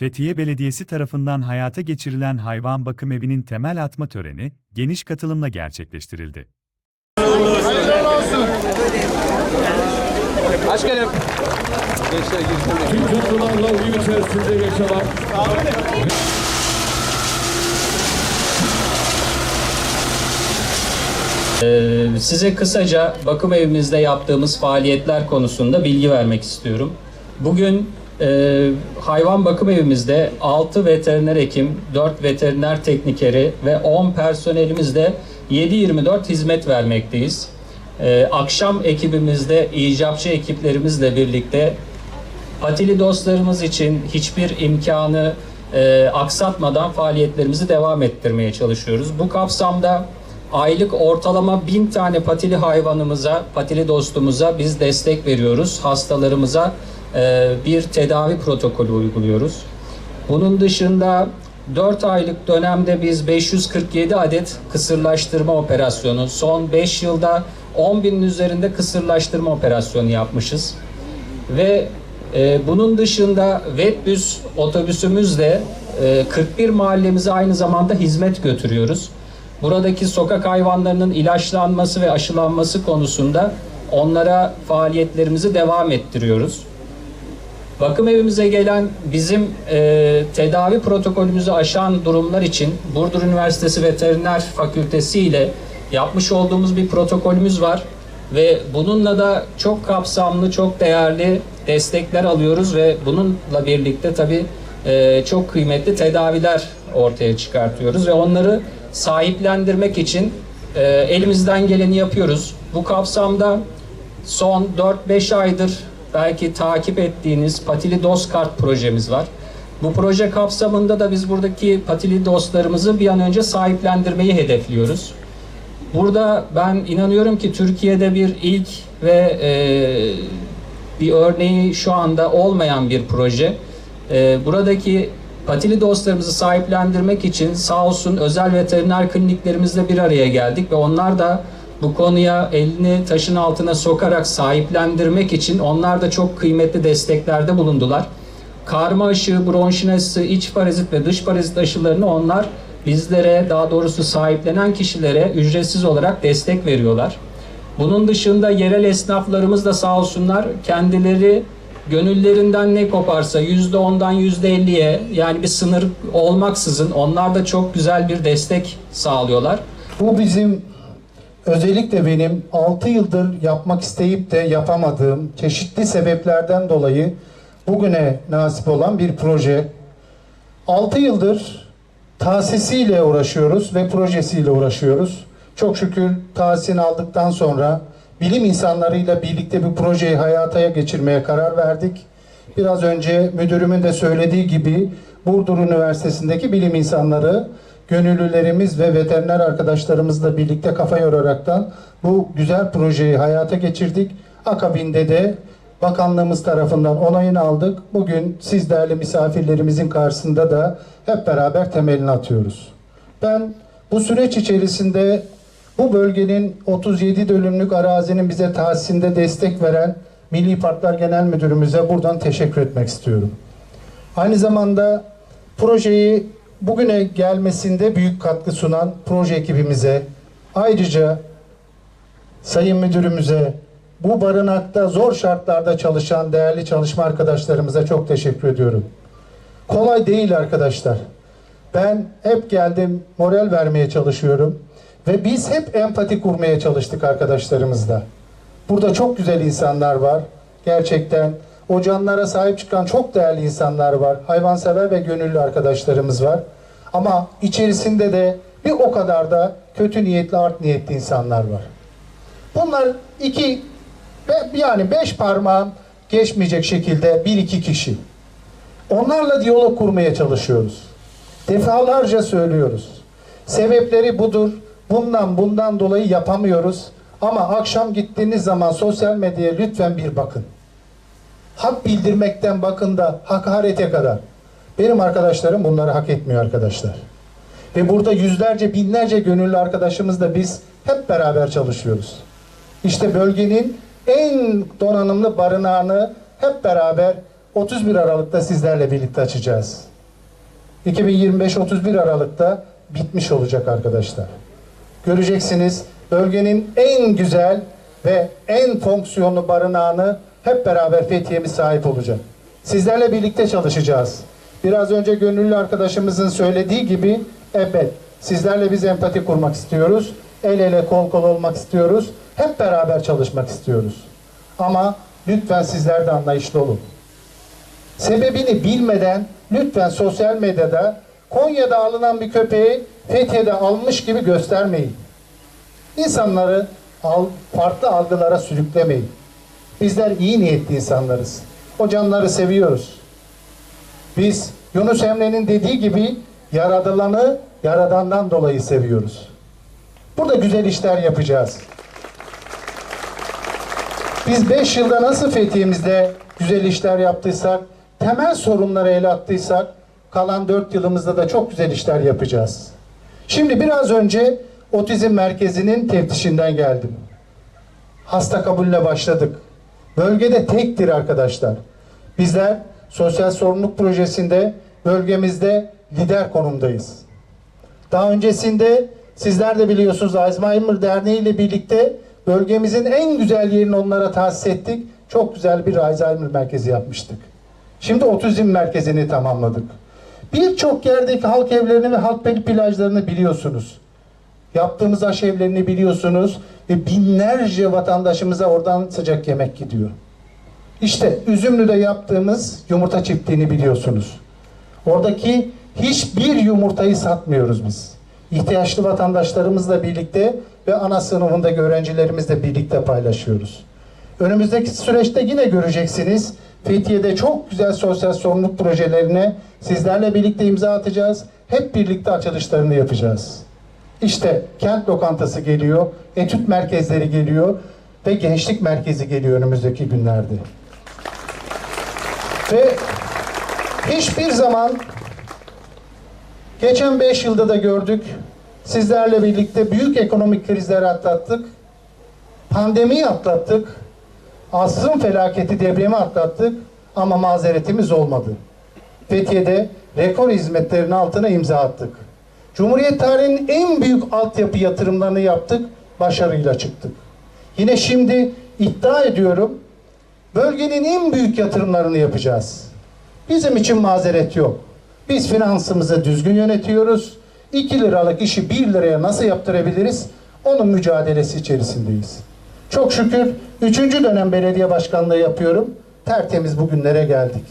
Fethiye Belediyesi tarafından hayata geçirilen hayvan bakım evinin temel atma töreni geniş katılımla gerçekleştirildi. Başkanım. Gençler girsin. Tüm kadrolarla uyum içerisinde yaşamak Ee, Size kısaca bakım evimizde yaptığımız faaliyetler konusunda bilgi vermek istiyorum. Bugün e, hayvan bakım evimizde 6 veteriner hekim, 4 veteriner teknikeri ve 10 personelimizle 7-24 hizmet vermekteyiz. Ee, Akşam ekibimizde icapçı ekiplerimizle birlikte Patili dostlarımız için hiçbir imkanı e, aksatmadan faaliyetlerimizi devam ettirmeye çalışıyoruz. Bu kapsamda aylık ortalama bin tane patili hayvanımıza, patili dostumuza biz destek veriyoruz. Hastalarımıza bir tedavi protokolü uyguluyoruz. Bunun dışında 4 aylık dönemde biz 547 adet kısırlaştırma operasyonu, son 5 yılda 10 binin üzerinde kısırlaştırma operasyonu yapmışız. Ve e, bunun dışında Vetbüs otobüsümüzle e, 41 mahallemize aynı zamanda hizmet götürüyoruz. Buradaki sokak hayvanlarının ilaçlanması ve aşılanması konusunda onlara faaliyetlerimizi devam ettiriyoruz. Bakım evimize gelen bizim e, tedavi protokolümüzü aşan durumlar için Burdur Üniversitesi Veteriner Fakültesi ile yapmış olduğumuz bir protokolümüz var ve bununla da çok kapsamlı, çok değerli destekler alıyoruz ve bununla birlikte tabii e, çok kıymetli tedaviler ortaya çıkartıyoruz ve onları sahiplendirmek için e, elimizden geleni yapıyoruz. Bu kapsamda son 4-5 aydır belki takip ettiğiniz Patili Dost Kart projemiz var. Bu proje kapsamında da biz buradaki patili dostlarımızı bir an önce sahiplendirmeyi hedefliyoruz. Burada ben inanıyorum ki Türkiye'de bir ilk ve e, bir örneği şu anda olmayan bir proje. E, buradaki patili dostlarımızı sahiplendirmek için sağ olsun özel veteriner kliniklerimizle bir araya geldik ve onlar da bu konuya elini taşın altına sokarak sahiplendirmek için onlar da çok kıymetli desteklerde bulundular. Karma aşı, bronşin aşısı, iç parazit ve dış parazit aşılarını onlar bizlere daha doğrusu sahiplenen kişilere ücretsiz olarak destek veriyorlar. Bunun dışında yerel esnaflarımız da sağ olsunlar kendileri gönüllerinden ne koparsa %10'dan %50'ye yani bir sınır olmaksızın onlar da çok güzel bir destek sağlıyorlar. Bu bizim özellikle benim 6 yıldır yapmak isteyip de yapamadığım çeşitli sebeplerden dolayı bugüne nasip olan bir proje. 6 yıldır tahsisiyle uğraşıyoruz ve projesiyle uğraşıyoruz. Çok şükür tahsisini aldıktan sonra bilim insanlarıyla birlikte bir projeyi hayata geçirmeye karar verdik. Biraz önce müdürümün de söylediği gibi Burdur Üniversitesi'ndeki bilim insanları, gönüllülerimiz ve veteriner arkadaşlarımızla birlikte kafa yoraraktan bu güzel projeyi hayata geçirdik. Akabinde de bakanlığımız tarafından onayını aldık. Bugün siz değerli misafirlerimizin karşısında da hep beraber temelini atıyoruz. Ben bu süreç içerisinde bu bölgenin 37 dönümlük arazinin bize tahsisinde destek veren Milli Parklar Genel Müdürümüze buradan teşekkür etmek istiyorum. Aynı zamanda projeyi bugüne gelmesinde büyük katkı sunan proje ekibimize, ayrıca Sayın Müdürümüze, bu barınakta zor şartlarda çalışan değerli çalışma arkadaşlarımıza çok teşekkür ediyorum. Kolay değil arkadaşlar. Ben hep geldim moral vermeye çalışıyorum ve biz hep empati kurmaya çalıştık arkadaşlarımızla. Burada çok güzel insanlar var. Gerçekten o canlara sahip çıkan çok değerli insanlar var. Hayvansever ve gönüllü arkadaşlarımız var. Ama içerisinde de bir o kadar da kötü niyetli, art niyetli insanlar var. Bunlar iki yani beş parmağın geçmeyecek şekilde bir iki kişi. Onlarla diyalog kurmaya çalışıyoruz. Defalarca söylüyoruz. Sebepleri budur. Bundan bundan dolayı yapamıyoruz. Ama akşam gittiğiniz zaman sosyal medyaya lütfen bir bakın. Hak bildirmekten bakın da hakarete kadar. Benim arkadaşlarım bunları hak etmiyor arkadaşlar. Ve burada yüzlerce binlerce gönüllü arkadaşımızla biz hep beraber çalışıyoruz. İşte bölgenin en donanımlı barınağını hep beraber 31 Aralık'ta sizlerle birlikte açacağız. 2025-31 Aralık'ta bitmiş olacak arkadaşlar. Göreceksiniz bölgenin en güzel ve en fonksiyonlu barınağını hep beraber Fethiye'miz sahip olacak. Sizlerle birlikte çalışacağız. Biraz önce gönüllü arkadaşımızın söylediği gibi evet sizlerle biz empati kurmak istiyoruz. El ele kol kol olmak istiyoruz. Hep beraber çalışmak istiyoruz. Ama lütfen sizler de anlayışlı olun. Sebebini bilmeden lütfen sosyal medyada Konya'da alınan bir köpeği Fethiye'de almış gibi göstermeyin. İnsanları farklı algılara sürüklemeyin. Bizler iyi niyetli insanlarız. O canları seviyoruz. Biz Yunus Emre'nin dediği gibi yaradılanı yaradandan dolayı seviyoruz. Burada güzel işler yapacağız. Biz 5 yılda nasıl Fethiye'mizde güzel işler yaptıysak, temel sorunları ele attıysak, kalan 4 yılımızda da çok güzel işler yapacağız. Şimdi biraz önce otizm merkezinin teftişinden geldim. Hasta kabulüne başladık. Bölgede tektir arkadaşlar. Bizler sosyal sorumluluk projesinde bölgemizde lider konumdayız. Daha öncesinde sizler de biliyorsunuz Alzheimer Derneği ile birlikte bölgemizin en güzel yerini onlara tahsis ettik. Çok güzel bir Alzheimer merkezi yapmıştık. Şimdi otizm merkezini tamamladık. Birçok yerdeki halk evlerini ve halk plajlarını biliyorsunuz. Yaptığımız aşevlerini biliyorsunuz ve binlerce vatandaşımıza oradan sıcak yemek gidiyor. İşte Üzümlü'de yaptığımız yumurta çiftliğini biliyorsunuz. Oradaki hiçbir yumurtayı satmıyoruz biz. İhtiyaçlı vatandaşlarımızla birlikte ve ana sınıfındaki öğrencilerimizle birlikte paylaşıyoruz. Önümüzdeki süreçte yine göreceksiniz. Fethiye'de çok güzel sosyal sorumluluk projelerine sizlerle birlikte imza atacağız. Hep birlikte açılışlarını yapacağız. İşte kent lokantası geliyor, etüt merkezleri geliyor ve gençlik merkezi geliyor önümüzdeki günlerde. Ve hiçbir zaman geçen 5 yılda da gördük. Sizlerle birlikte büyük ekonomik krizler atlattık. Pandemiyi atlattık. Asrın felaketi depremi atlattık ama mazeretimiz olmadı. Fethiye'de rekor hizmetlerin altına imza attık. Cumhuriyet tarihinin en büyük altyapı yatırımlarını yaptık, başarıyla çıktık. Yine şimdi iddia ediyorum, bölgenin en büyük yatırımlarını yapacağız. Bizim için mazeret yok. Biz finansımızı düzgün yönetiyoruz. 2 liralık işi 1 liraya nasıl yaptırabiliriz? Onun mücadelesi içerisindeyiz. Çok şükür 3. dönem belediye başkanlığı yapıyorum. Tertemiz bugünlere geldik.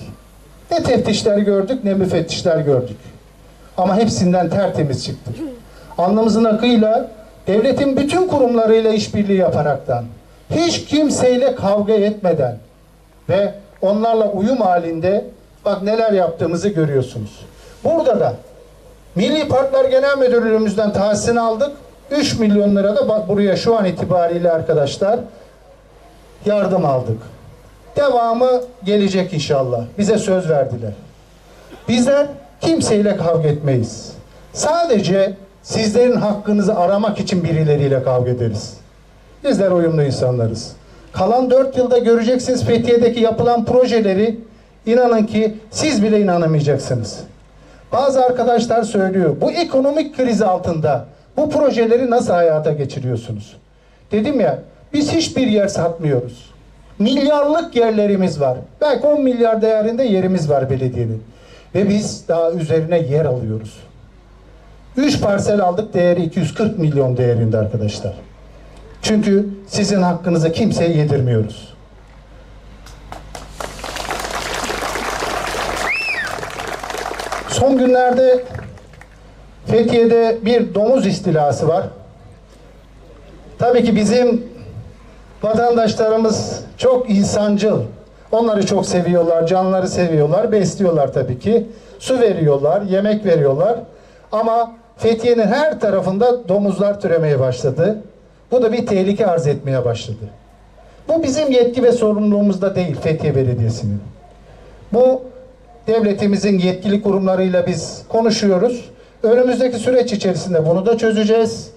Ne teftişler gördük ne müfettişler gördük. Ama hepsinden tertemiz çıktık. Alnımızın akıyla devletin bütün kurumlarıyla işbirliği yaparaktan, hiç kimseyle kavga etmeden ve onlarla uyum halinde bak neler yaptığımızı görüyorsunuz. Burada da Milli Parklar Genel Müdürlüğümüzden tahsisini aldık. 3 milyon lira da bak buraya şu an itibariyle arkadaşlar yardım aldık. Devamı gelecek inşallah. Bize söz verdiler. Bizler kimseyle kavga etmeyiz. Sadece sizlerin hakkınızı aramak için birileriyle kavga ederiz. Bizler uyumlu insanlarız. Kalan dört yılda göreceksiniz Fethiye'deki yapılan projeleri inanın ki siz bile inanamayacaksınız. Bazı arkadaşlar söylüyor bu ekonomik kriz altında bu projeleri nasıl hayata geçiriyorsunuz? Dedim ya biz hiçbir yer satmıyoruz. Milyarlık yerlerimiz var. Belki 10 milyar değerinde yerimiz var belediyenin. Ve biz daha üzerine yer alıyoruz. 3 parsel aldık değeri 240 milyon değerinde arkadaşlar. Çünkü sizin hakkınızı kimseye yedirmiyoruz. Son günlerde Fethiye'de bir domuz istilası var. Tabii ki bizim vatandaşlarımız çok insancıl. Onları çok seviyorlar, canları seviyorlar, besliyorlar tabii ki. Su veriyorlar, yemek veriyorlar. Ama Fethiye'nin her tarafında domuzlar türemeye başladı. Bu da bir tehlike arz etmeye başladı. Bu bizim yetki ve sorumluluğumuzda değil Fethiye Belediyesi'nin. Bu devletimizin yetkili kurumlarıyla biz konuşuyoruz. Önümüzdeki süreç içerisinde bunu da çözeceğiz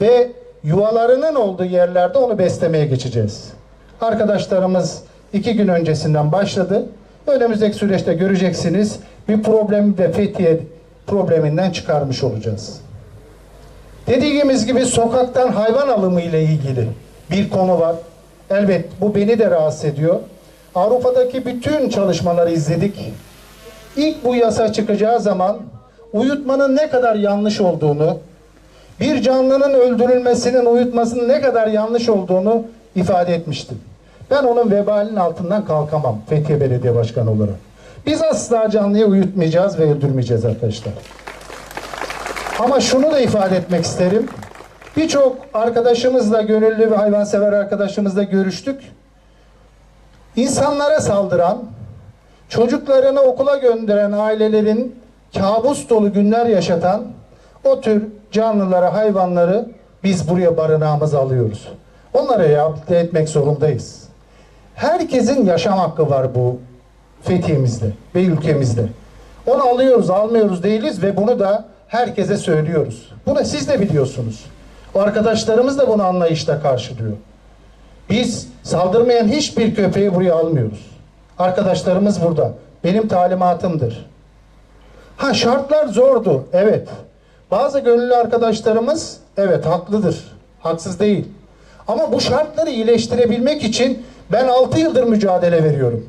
ve yuvalarının olduğu yerlerde onu beslemeye geçeceğiz. Arkadaşlarımız iki gün öncesinden başladı. Önümüzdeki süreçte göreceksiniz bir problemi de Fethiye probleminden çıkarmış olacağız. Dediğimiz gibi sokaktan hayvan alımı ile ilgili bir konu var. Elbet bu beni de rahatsız ediyor. Avrupa'daki bütün çalışmaları izledik. İlk bu yasa çıkacağı zaman uyutmanın ne kadar yanlış olduğunu, bir canlının öldürülmesinin uyutmasının ne kadar yanlış olduğunu ifade etmiştim. Ben onun vebalinin altından kalkamam Fethiye Belediye Başkanı olarak. Biz asla canlıyı uyutmayacağız ve öldürmeyeceğiz arkadaşlar. Ama şunu da ifade etmek isterim. Birçok arkadaşımızla, gönüllü ve hayvansever arkadaşımızla görüştük. İnsanlara saldıran, çocuklarını okula gönderen ailelerin kabus dolu günler yaşatan o tür canlıları, hayvanları biz buraya barınağımıza alıyoruz. Onlara rehabilite etmek zorundayız. Herkesin yaşam hakkı var bu Fethiye'mizde ve ülkemizde. Onu alıyoruz, almıyoruz değiliz ve bunu da herkese söylüyoruz. Bunu siz de biliyorsunuz. O arkadaşlarımız da bunu anlayışla karşılıyor. Biz saldırmayan hiçbir köpeği buraya almıyoruz. Arkadaşlarımız burada. Benim talimatımdır. Ha şartlar zordu. Evet. Bazı gönüllü arkadaşlarımız evet haklıdır. Haksız değil. Ama bu şartları iyileştirebilmek için ben 6 yıldır mücadele veriyorum.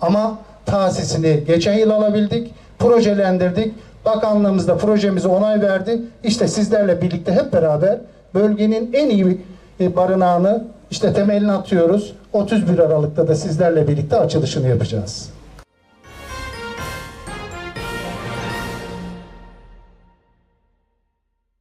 Ama tahsisini geçen yıl alabildik, projelendirdik. Bakanlığımız da projemize onay verdi. İşte sizlerle birlikte hep beraber bölgenin en iyi e, barınağını işte temelini atıyoruz. 31 Aralık'ta da sizlerle birlikte açılışını yapacağız.